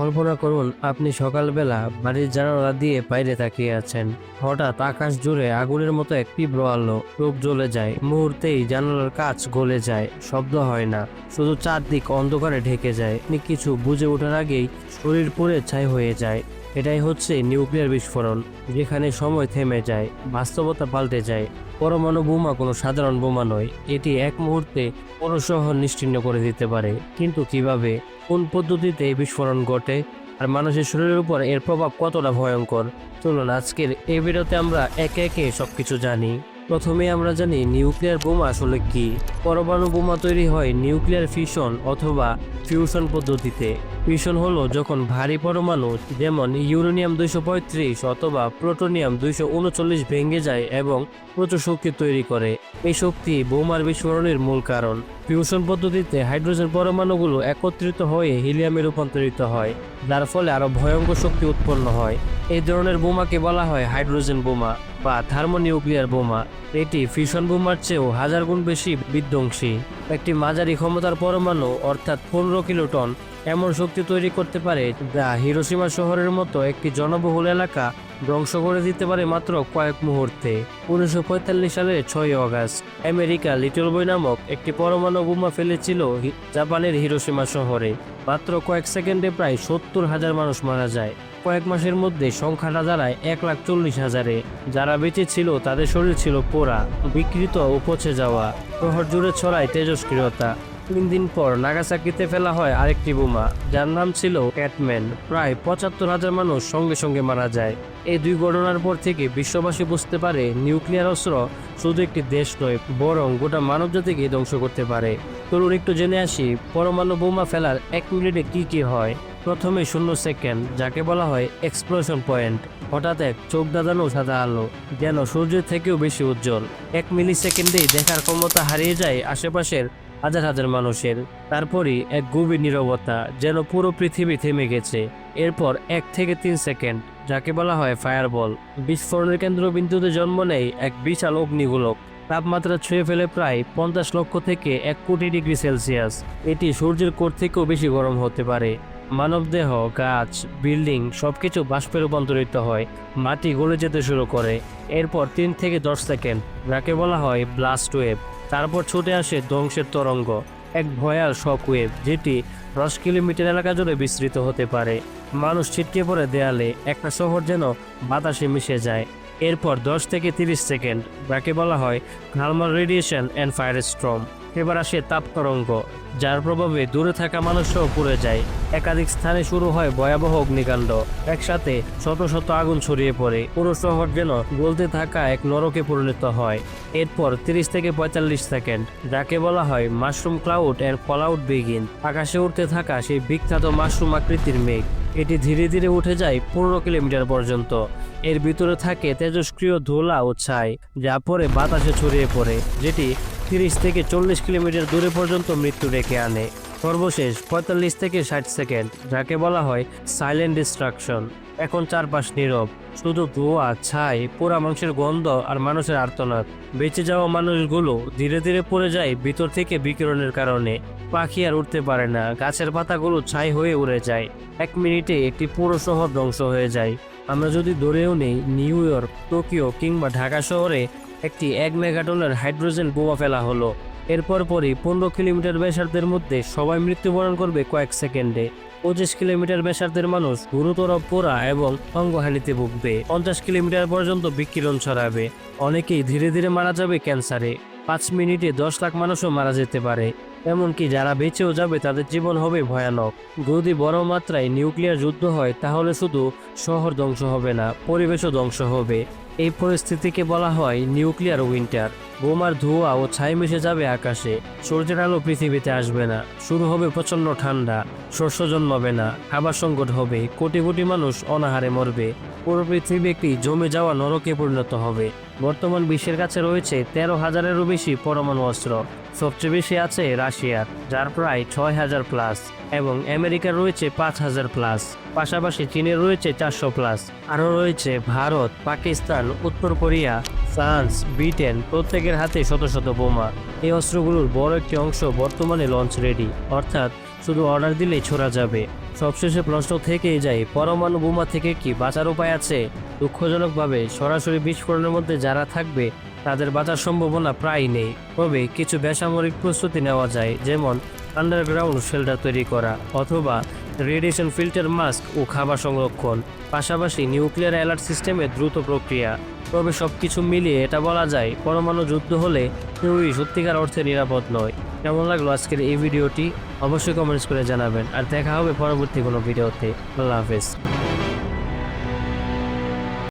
কল্পনা করুন, আপনি সকালবেলা বাড়ির জানালা দিয়ে বাইরে তাকিয়ে আছেন। হঠাৎ আকাশ জুড়ে আগুনের মতো এক তীব্র আলো, রূপ জ্বলে যায়। মুহূর্তেই জানালার কাজ গলে যায়, শব্দ হয় না। শুধু চারদিক অন্ধকারে ঢেকে যায়। আপনি কিছু বুঝে ওঠার আগেই শরীর পুড়ে ছাই হয়ে যায়। এটাই হচ্ছে নিউক্লিয়ার বিস্ফোরণ, যেখানে সময় থেমে যায়, বাস্তবতা পাল্টে যায়। পরমাণু বোমা কোনো সাধারণ বোমা নয়, এটি এক মুহূর্তে পুরো শহর নিশ্চিহ্ন করে দিতে পারে। কিন্তু কীভাবে? কোন পদ্ধতিতে এই বিস্ফোরণ ঘটে? আর মানুষের শরীরের উপর এর প্রভাব কতটা ভয়ঙ্কর? চলুন আজকের এই ভিডিওতে আমরা একে একে সবকিছু জানি। প্রথমে আমরা জানি নিউক্লিয়ার বোমা আসলে কি। পরমাণু বোমা তৈরি হয় নিউক্লিয়ার ফিউশন অথবা ফিউশন পদ্ধতিতে। ফিউশন হলো যখন ভারী পরমাণু, যেমন ইউরেনিয়াম দুইশো পঁয়ত্রিশ অথবা প্রোটোনিয়াম দুইশো উনচল্লিশ ভেঙে যায় এবং প্রচুর শক্তি তৈরি করে। এই শক্তি বোমার বিস্ফোরণের মূল কারণ। ফিউশন পদ্ধতিতে হাইড্রোজেন পরমাণুগুলো একত্রিত হয়ে হিলিয়ামে রূপান্তরিত হয়, যার ফলে আরও ভয়ঙ্কর শক্তি উৎপন্ন হয়। এই ধরনের বোমাকে বলা হয় হাইড্রোজেন বোমা। বা থার্মোনিউক্লিয়ার বোমা। এটি ফিশন বোমার চেয়েও হাজার গুণ বেশি বিধ্বংসী। একটি মাঝারি ক্ষমতার পরমাণু, অর্থাৎ পনেরো কিলোটন, এমন শক্তি তৈরি করতে পারে যা হিরোসীমা শহরের মতো একটি জনবহুল এলাকা ধ্বংস করে দিতে পারে মাত্র কয়েক মুহূর্তে। উনিশশো পঁয়তাল্লিশ সালের ছয় অগাস্ট, আমেরিকা লিটল বই নামক একটি পরমাণু বোমা ফেলেছিল জাপানের হিরোসীমা শহরে। মাত্র কয়েক সেকেন্ডে প্রায় সত্তর হাজার মানুষ মারা যায়। কয়েক মাসের মধ্যে সংখ্যাটা দাঁড়ায় এক লাখ চল্লিশ হাজারে। যারা বেঁচে ছিল, তাদের শরীর ছিল পোড়া, বিকৃত ও পচে যাওয়া। শহর জুড়ে ছড়ায় তেজস্ক্রিয়তা। তিন দিন পর নাগাসাকিতে ফেলা হয় আরেকটি বোমা, যার নাম ছিল ক্যাটম্যান। প্রায় পঁচাত্তর হাজার মানুষ সঙ্গে সঙ্গে মারা যায়। এই দুই ঘটনার পর থেকে বিশ্ববাসী বুঝতে পারে, নিউক্লিয়ার অস্ত্র শুধু একটি দেশ নয়, বরং গোটা মানবজাতিকে ধ্বংস করতে পারে। তরুণ, একটু জেনে আসি, পরমাণু বোমা ফেলার এক মিনিটে কি কি হয়? প্রথমে শূন্য সেকেন্ড, যাকে বলা হয় এক্সপ্লোশন পয়েন্ট হঠাৎ এক চোখ দাদানো সাদা আলো, যেন সূর্যের থেকেও বেশি উজ্জ্বল। এক মিলি সেকেন্ডেই দেখার ক্ষমতা হারিয়ে যায় আশেপাশের হাজার হাজার মানুষের। তারপরই এক গভীর নীরবতা যেন পুরো পৃথিবী থেমে গেছে। এরপর এক থেকে তিন সেকেন্ড, যাকে বলা হয় ফায়ারবল বিস্ফোরণের কেন্দ্রবিন্দুতে জন্ম নেয় এক বিশাল অগ্নিগোলক। তাপমাত্রা ছুঁয়ে ফেলে প্রায় পঞ্চাশ লক্ষ থেকে এক কোটি ডিগ্রি সেলসিয়াস। এটি সূর্যের কোর থেকেও বেশি গরম হতে পারে। মানবদেহ, গাছ, বিল্ডিং সব কিছু বাষ্পে রূপান্তরিত হয়, মাটি গলে যেতে শুরু করে। এরপর তিন থেকে দশ সেকেন্ড, যাকে বলা হয় ব্লাস্ট ওয়েভ তারপর ছুটে আসে ধ্বংসের তরঙ্গ, এক ভয়াল শক ওয়েভ যেটি দশ কিলোমিটার এলাকা জুড়ে বিস্তৃত হতে পারে। মানুষ ছিটকে পড়ে দেয়ালে, একটা শহর যেন বাতাসে মিশে যায়। এরপর দশ থেকে তিরিশ সেকেন্ড, যাকে বলা হয় thermal radiation and fire storm এবার আসে তাপ তরঙ্গ, যার প্রভাবে দূরে থাকা মানুষও পুড়ে যায়। একাধিক স্থানে শুরু হয় ভয়াবহ অগ্নিকাণ্ড। একসাথে শত শত আগুন ছড়িয়ে পড়ে। পুরো শহর যেন গলতে থাকা এক নরকে পরিণত হয়। এরপর তিরিশ থেকে পঁয়তাল্লিশ সেকেন্ড, যাকে বলা হয় মাশরুম ক্লাউড এর ফলাউট বিগিন। আকাশে উঠতে থাকা সেই বিখ্যাত মাশরুম আকৃতির মেঘ। এটি ধীরে ধীরে উঠে যায় পনেরো কিলোমিটার পর্যন্ত। এর ভিতরে থাকে তেজস্ক্রিয় ধোলা ও ছাই, যা পরে বাতাসে ছড়িয়ে পড়ে, যেটি তিরিশ থেকে চল্লিশ কিলোমিটার দূরে পর্যন্ত মৃত্যু ডেকে আনে। সর্বশেষ পঁয়তাল্লিশ থেকে ষাট সেকেন্ড, যাকে বলা হয় সাইলেন্ট ডিস্ট্রাকশন এখন চারপাশ নীরব। শুধু ধোয়া, ছাই, পোড়া মাংসের গন্ধ আর মানুষের আর্তনাদ। বেঁচে যাওয়া মানুষগুলো ধীরে ধীরে পড়ে যায় ভিতর থেকে বিকিরণের কারণে। পাখি আর উঠতে পারে না, গাছের পাতাগুলো ছাই হয়ে উড়ে যায়। এক মিনিটে একটি পুরো শহর ধ্বংস হয়ে যায়। আমরা যদি ধরেও নেই, নিউ ইয়র্ক, টোকিও কিংবা ঢাকা শহরে একটি এক মেগাটনের হাইড্রোজেন বোমা ফেলা হলো। এরপর পরই পনেরো কিলোমিটার ব্যাসার্ধের মধ্যে সবাই মৃত্যুবরণ করবে কয়েক সেকেন্ডে। পঁচিশ কিলোমিটার ব্যাসার্ধের মানুষ গুরুতর পোড়া এবং অঙ্গহানিতে ভুগবে। পঞ্চাশ কিলোমিটার পর্যন্ত বিকিরণ ছড়াবে। অনেকেই ধীরে ধীরে মারা যাবে ক্যান্সারে। পাঁচ মিনিটে দশ লাখ মানুষও মারা যেতে পারে। এমনকি যারা বেঁচেও যাবে তাদের জীবন হবে ভয়ানক। যদি বড় মাত্রায় নিউক্লিয়ার যুদ্ধ হয়, তাহলে শুধু শহর ধ্বংস হবে না, পরিবেশও ধ্বংস হবে। এই পরিস্থিতিকে বলা হয় নিউক্লিয়ার উইন্টার। বোমার ধোঁয়া ও ছাই মিশে যাবে আকাশে। সূর্যের আলো পৃথিবীতে আসবে না। শুরু হবে প্রচণ্ড ঠান্ডা। শস্য জন্মাবে না। খাবার সংকট হবে। কোটি কোটি মানুষ অনাহারে মরবে। পুরো পৃথিবী একটি জমে যাওয়া নরকে পরিণত হবে। বর্তমান বিশ্বের কাছে রয়েছে তেরো হাজারেরও বেশি পরমাণু অস্ত্র। সবচেয়ে বেশি আছে রাশিয়ার, যার প্রায় ছয় হাজার প্লাস এবং আমেরিকার রয়েছে পাঁচ হাজার প্লাস পাশাপাশি চীনের রয়েছে চারশো প্লাস আরও রয়েছে ভারত, পাকিস্তান, উত্তর কোরিয়া, ফ্রান্স, ব্রিটেন, প্রত্যেকের হাতে শত শত বোমা। এই অস্ত্রগুলোর বড় একটি অংশ বর্তমানে লঞ্চ রেডি অর্থাৎ শুধু অর্ডার দিলেই ছোড়া যাবে। সবশেষে প্রশ্ন থেকেই যায়, পরমাণু বোমা থেকে কি বাঁচার উপায় আছে? দুঃখজনকভাবে সরাসরি বিস্ফোরণের মধ্যে যারা থাকবে তাদের বাঁচার সম্ভাবনা প্রায় নেই। তবে কিছু বেসামরিক প্রস্তুতি নেওয়া যায়, যেমন আন্ডারগ্রাউন্ড শেল্টার তৈরি করা অথবা রেডিয়েশন ফিল্টার মাস্ক ও খাবার সংরক্ষণ, পাশাপাশি নিউক্লিয়ার অ্যালার্ট সিস্টেমের দ্রুত প্রক্রিয়া। তবে সব কিছু মিলিয়ে এটা বলা যায়, পরমাণু যুদ্ধ হলে কেউই সত্যিকার অর্থে নিরাপদ নয়। কেমন লাগল আজকের এই ভিডিওটি? অবশ্যই কমেন্টস করে জানাবেন। আর দেখা হবে পরবর্তী কোনো ভিডিওতে। আল্লাহ হাফেজ।